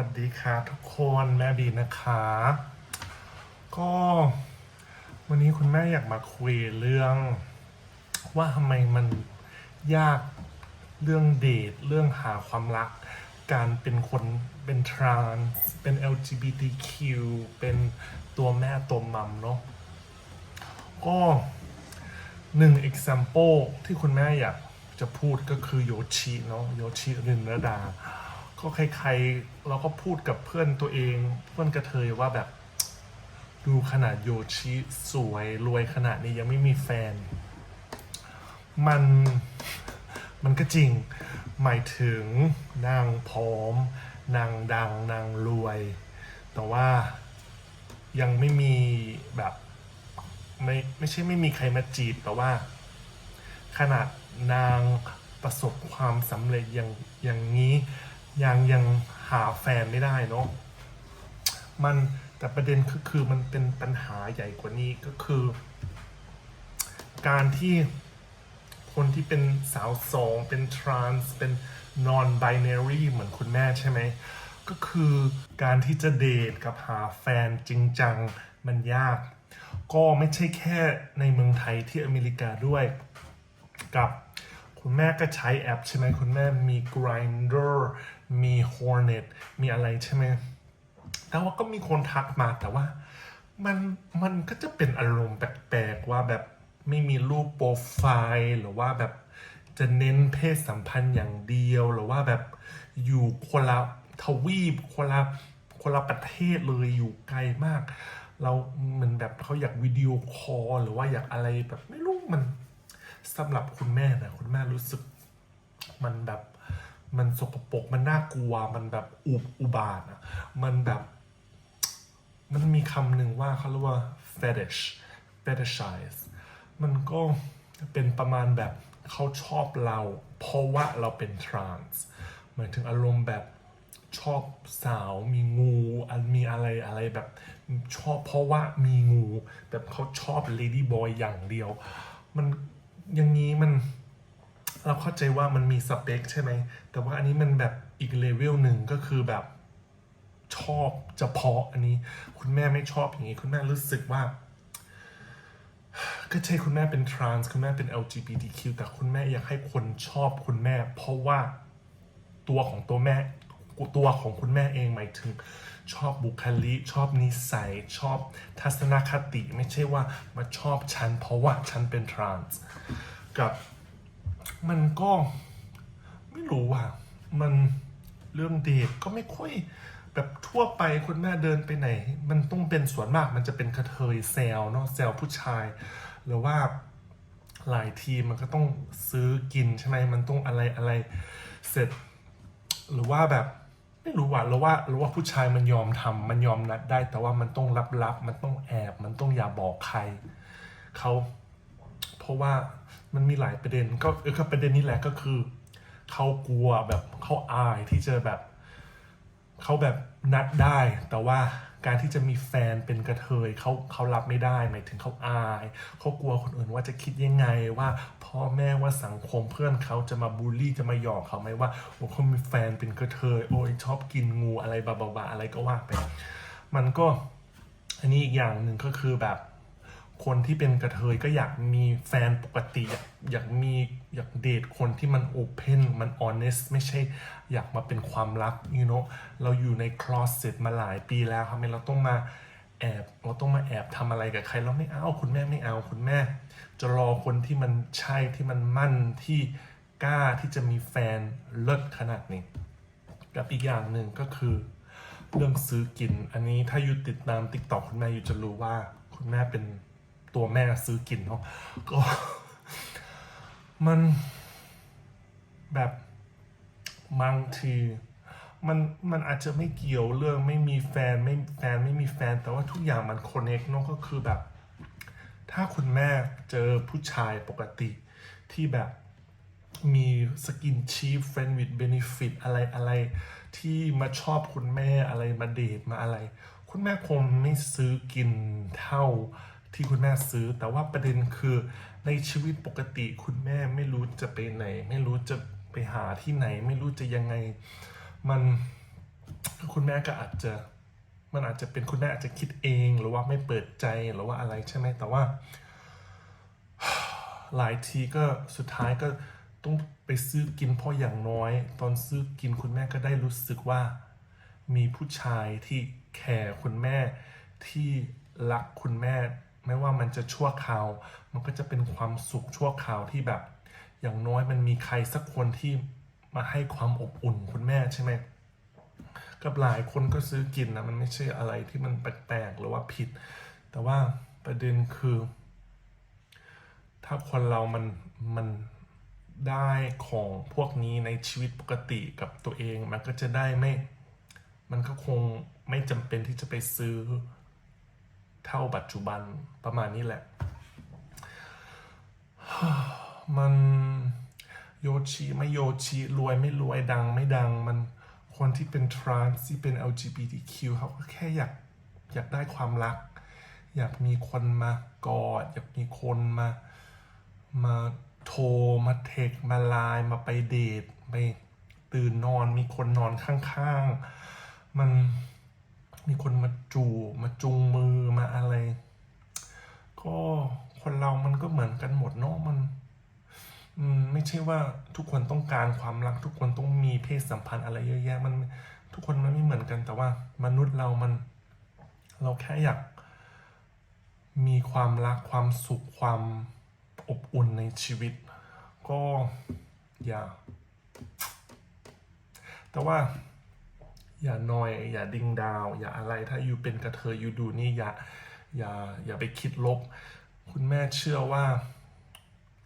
วัสดีค่ะทุกคนแม่บีนะคะ ก็วันนี้คุณแม่อยากมาคุยเรื่อง ว่าทำไมมันยากเรื่องเดทเรื่องหาความรัก การเป็นคนเป็นทรานส์เป็น LGBTQ เป็นตัวแม่ตัวมัมเนาะก็หนึ่ง example ที่คุณแม่อยากจะพูดก็คือโยชิเนาะโยชิรินรดา ก็ใครๆเราก็พูดกับเพื่อนตัวเอง เพื่อนกระเทยว่าแบบ ดูขนาดโยชิสวยรวยขนาดนี้ยังไม่มีแฟน มันมันก็จริง หมายถึงนางพร้อม นางดังนางรวย แต่ว่ายังไม่มีแบบไม่ไม่ใช่ไม่มีใครมาจีบแต่ว่า ขนาดนางประสบความสำเร็จอย่างอย่างนี้ ยังยังหาแฟนไม่ได้เนาะมันแต่ประเด็นคือคือมันเป็นปัญหาใหญ่กว่านี้ก็คือ การที่คนที่เป็นสาวสองเป็นทรานส์เป็น non binary เหมือนคุณแม่ใช่ไหม ก็คือการที่จะเดทกับหาแฟนจริงจังมันยาก ก็ไม่ใช่แค่ในเมืองไทยที่อเมริกาด้วย กับคุณแม่ก็ใช้แอปใช่ไหมคุณแม่มี Grindr Hornet มีอะไรใช่ไหมแต่ว่าก็มีคนทักมาแต่ว่ามันมันก็จะเป็นอารมณ์แปลกๆว่าแบบไม่มีรูปโปรไฟล์หรือว่าแบบจะเน้นเพศสัมพันธ์อย่างเดียวหรือว่าแบบอยู่คนละทวีปคนละคนละประเทศเลยอยู่ไกลมาก เราเหมือนแบบเขาอยากวิดีโอคอลหรือว่าอยากอะไรแบบไม่รู้มันสำหรับคุณแม่นะคุณแม่รู้สึกมันแบบ มันสกปรกมันน่ากลัว มันแบบอุบอุบาทอะมันแบบ มันมีคำหนึ่งว่าเขาเรียกว่า fetish fetishize มันก็เป็นประมาณแบบเขาชอบเราเพราะว่าเราเป็นทรานส์หมายถึงอารมณ์แบบชอบสาวมีงูมีอะไรอะไรแบบชอบเพราะว่ามีงู แบบเขาชอบ lady boy อย่างเดียว มันอย่างนี้มัน เราเข้าใจว่ามันมีสเปคใช่ไหม แต่ว่าอันนี้มันแบบอีกเลเวลหนึ่งก็คือแบบชอบเฉพาะอันนี้ คุณแม่ไม่ชอบอย่างนี้ คุณแม่รู้สึกว่า ก็ใช่คุณแม่เป็นทรานส์คุณแม่เป็น LGBTQ แต่คุณแม่อยากให้คนชอบคุณแม่ เพราะว่าตัวของตัวแม่ตัวของคุณแม่เองหมายถึงชอบบุคลิกชอบนิสัย ชอบทัศนคติไม่ใช่ว่ามาชอบฉันเพราะว่าฉันเป็นทรานส์กับ มันก็ไม่รู้ว่ามันเรื่องเดทก็ไม่ค่อยแบบทั่วไปคุณแม่เดินไปไหน มันต้องเป็นส่วนมากมันจะเป็นกระเทยแซวเนาะแซวผู้ชาย หรือว่าหลายทีมันก็ต้องซื้อกินใช่ไหมมันต้องอะไรอะไรเสร็จ หรือว่าแบบไม่รู้ว่าหรือว่าหรือว่าผู้ชายมันยอมทำมันยอมนัดได้ แต่ว่ามันต้องลับๆมันต้องแอบ มันต้องอย่าบอกใครเขา ราะว่ามันมีหลายประเด็นก็เออก็ประเด็นนี้แหละก็คือเขากลัวแบบเขาอายที่จะแบบเขาแบบนัดได้ แต่ว่าการที่จะมีแฟนเป็นกระเทยเขาเขารับไม่ได้หมายถึงเขาอายเขากลัวคนอื่นว่าจะคิดยังไงว่าพ่อแม่ว่าสังคมเพื่อนเขาจะมาบูลลี่จะมาหยอกเขาไหมว่าโอ้เขามีแฟนเป็นกระเทยโอ้ยชอบกินงูอะไรบาๆอะไรก็ว่าไปมันก็อันนี้อีกอย่างหนึ่งก็คือแบบ คนที่เป็นกระเทยก็อยากมีแฟนปกติ อยากอยากมีอยากเดทคนที่มันโอเพนมันออเนสไม่ใช่อยากมาเป็นความลับ you know เราอยู่ในคลอสเ e ตมาหลายปีแล้วทำไมเราต้องมาแอบเราต้องมาแอบทำอะไรกับใครเราไม่เอาคุณแม่ไม่เอาคุณแม่ จะรอคนที่มันใช่ที่มันมั่นที่กล้าที่จะมีแฟนเลิศขนาดนี้ กับอีกอย่างหนึ่งก็คือ เรื่องซื้อกินอันนี้ถ้าอยู่ติดตามติ๊กต็อกคุณแม่อยู่จะรู้ว่าคุณแม่เป็น ตัวแม่ซื้อกินเนาะก็ มันแบบบางทีมันมันอาจจะไม่เกี่ยวเรื่องไม่มีแฟนไม่แฟนไม่มีแฟน แต่ว่าทุกอย่างมันคอนเน c เนาะก็คือแบบ ถ้าคุณแม่เจอผู้ชายปกติที่แบบมีสกินชีฟเฟรนด์วิดเบนฟิตอะไรอะไรที่มาชอบคุณแม่อะไรมาเดทมาอะไร คุณแม่คงไม่ซื้อกินเท่า ที่คุณแม่ซื้อ แต่ว่าประเด็นคือในชีวิตปกติคุณแม่ไม่รู้จะไปไหน ไม่รู้จะไปหาที่ไหน ไม่รู้จะยังไง มันคุณแม่ก็อาจจะมันอาจจะเป็นคุณแม่อาจจะคิดเองหรือว่าไม่เปิดใจหรือว่าอะไรใช่ไหมแต่ว่า หลายทีก็สุดท้ายก็ต้องไปซื้อกินเพราะอย่างน้อย ตอนซื้อกินคุณแม่ก็ได้รู้สึกว่า มีผู้ชายที่แคร์คุณแม่ที่รักคุณแม่ ไม่ว่ามันจะชั่วคราว มันก็จะเป็นความสุขชั่วคราวที่แบบ อย่างน้อยมันมีใครสักคนที่มาให้ความอบอุ่นคุณแม่ใช่ไหมกับหลายคนก็ซื้อกินนะมันไม่ใช่อะไรที่มันแปลกๆหรือว่าผิด แต่ว่าประเด็นคือ ถ้าคนเรามันมันได้ของพวกนี้ในชีวิตปกติกับตัวเอง มันก็จะได้ไม่ มันก็คงไม่จำเป็นที่จะไปซื้อ เท่าปัจจุบันประมาณนี้แหละ มันโยชิไม่โยชิรวยไม่รวยดังไม่ดังมันคนที่เป็นทรานส์ที่เป็น LGBTQ เขาก็แค่อยากอยากได้ความรัก อยากมีคนมากอด อยากมีคนมามาโทรมาเทคมาไลน์มาไปเดทไปตื่นนอนมีคนนอนข้างๆ มัน มีคนมาจูบมาจุงมือมาอะไร ก็คนเรามันก็เหมือนกันหมดเนาะมันอืมไม่ใช่ว่าทุกคนต้องการความรัก ทุกคนต้องมีเพศสัมพันธ์อะไรเยอะแยะมันทุกคนมันไม่เหมือนกัน แต่ว่ามนุษย์เรามัน เราแค่อยาก มีความรักความสุขความอบอุ่นในชีวิต ก็อย่าแต่ว่า อย่านอย อย่าดิ่งดาว อย่าอะไรถ้าอยู่เป็นกระเทยอยู่ดูนี่อย่าอย่าอย่าไปคิดลบ คุณแม่เชื่อว่า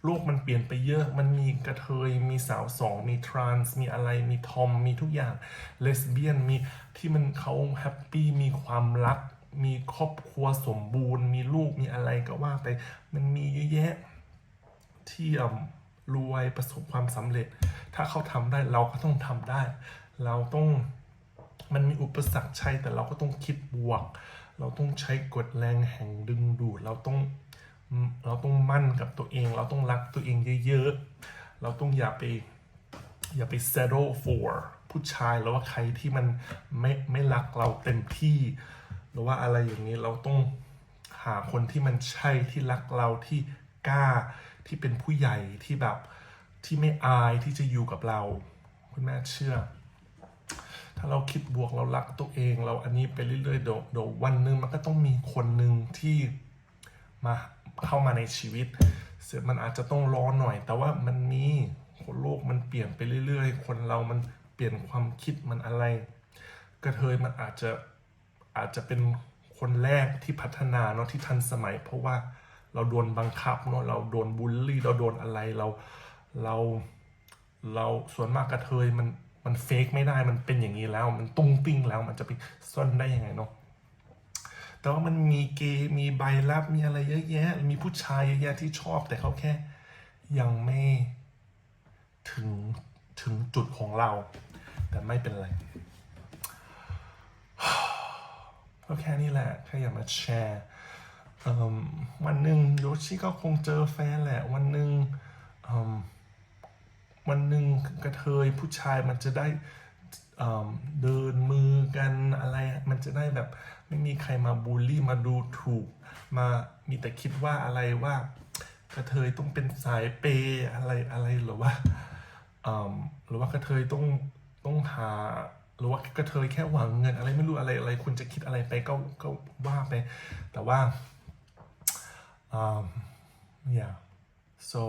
โลกมันเปลี่ยนไปเยอะ มันมีกระเทย มีสาวสอง มีทรานส์ มีอะไร มีทอม มีทุกอย่าง เลสเบี้ยน มีที่มันเขาแฮปปี้ มีความรัก มีครอบครัวสมบูรณ์ มีลูก มีอะไรก็ว่าไป มันมีเยอะแยะที่อ่ำรวยประสบความสำเร็จ ถ้าเขาทำได้เราก็ต้องทำได้ เราต้อง มันมีอุปสรรคใช่แต่เราก็ต้องคิดบวก เราต้องใช้กฎแรงแห่งดึงดูดเราต้องเราต้องมั่นกับตัวเอง เราต้องรักตัวเองเยอะๆ เราต้องอย่าไปอย่าไป settle for ผู้ชายหรือว่าใครที่มันไม่ไม่รักเราเต็มที่ หรือว่าอะไรอย่างนี้เราต้องหาคนที่มันใช่ที่รักเราที่กล้าที่เป็นผู้ใหญ่ที่แบบที่ไม่อายที่จะอยู่กับเรา คุณแม่เชื่อ ถ้าเราคิดบวกเรารักตัวเอง เราอันนี้ไปเรื่อยๆเดี๋ยวเดี๋ยววันหนึ่งมันก็ต้องมีคนหนึ่งที่มาเข้ามาในชีวิตเสร็จมันอาจจะต้องรอหน่อย แต่ว่ามันมีคนโลกมันเปลี่ยนไปเรื่อยๆ คนเรามันเปลี่ยนความคิดมันอะไร กระเทยมันอาจจะอาจจะเป็นคนแรกที่พัฒนาเนาะที่ทันสมัย เพราะว่าเราโดนบังคับเนาะเราโดนบูลลี่เราโดนอะไรเราเราเราส่วนมากกระเทยมัน มันเฟกไม่ได้มันเป็นอย่างนี้แล้ว มันตุ้งติ้งแล้วมันจะไปซ่อนได้ยังไงเนาะแต่ว่ามันมีเกย์มีใบรับมีอะไรเยอะแยะ มีผู้ชายเยอะแยะที่ชอบ แต่เขาแค่ยังไม่ถึงถึงจุดของเรา แต่ไม่เป็นไรก็แค่นี้แหละแค่อยากมาแชร์วันหนึ่งโยชิก็คงเจอแฟนแหละ วันหนึ่ง วันหนึ่งกระเทยผู้ชายมันจะได้เดินมือกันอะไร มันจะได้แบบไม่มีใครมาบูลลี่มาดูถูก มามีแต่คิดว่าอะไรว่ากระเทยต้องเป็นสายเปยอะไรอะไรหรือว่าหรือว่ากระเทยต้องต้องหาหรือว่ากระเทยแค่หวังเงินอะไรไม่รู้อะไรอะไรคุณจะคิดอะไรไปก็ก็ว่าไป แต่ว่า um yeah so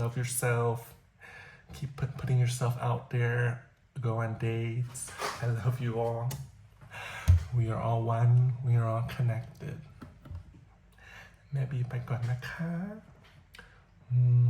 love yourself keep put, putting yourself out there go on dates I love you all we are all one we are all connected แม่บีไปก่อนนะคะอืม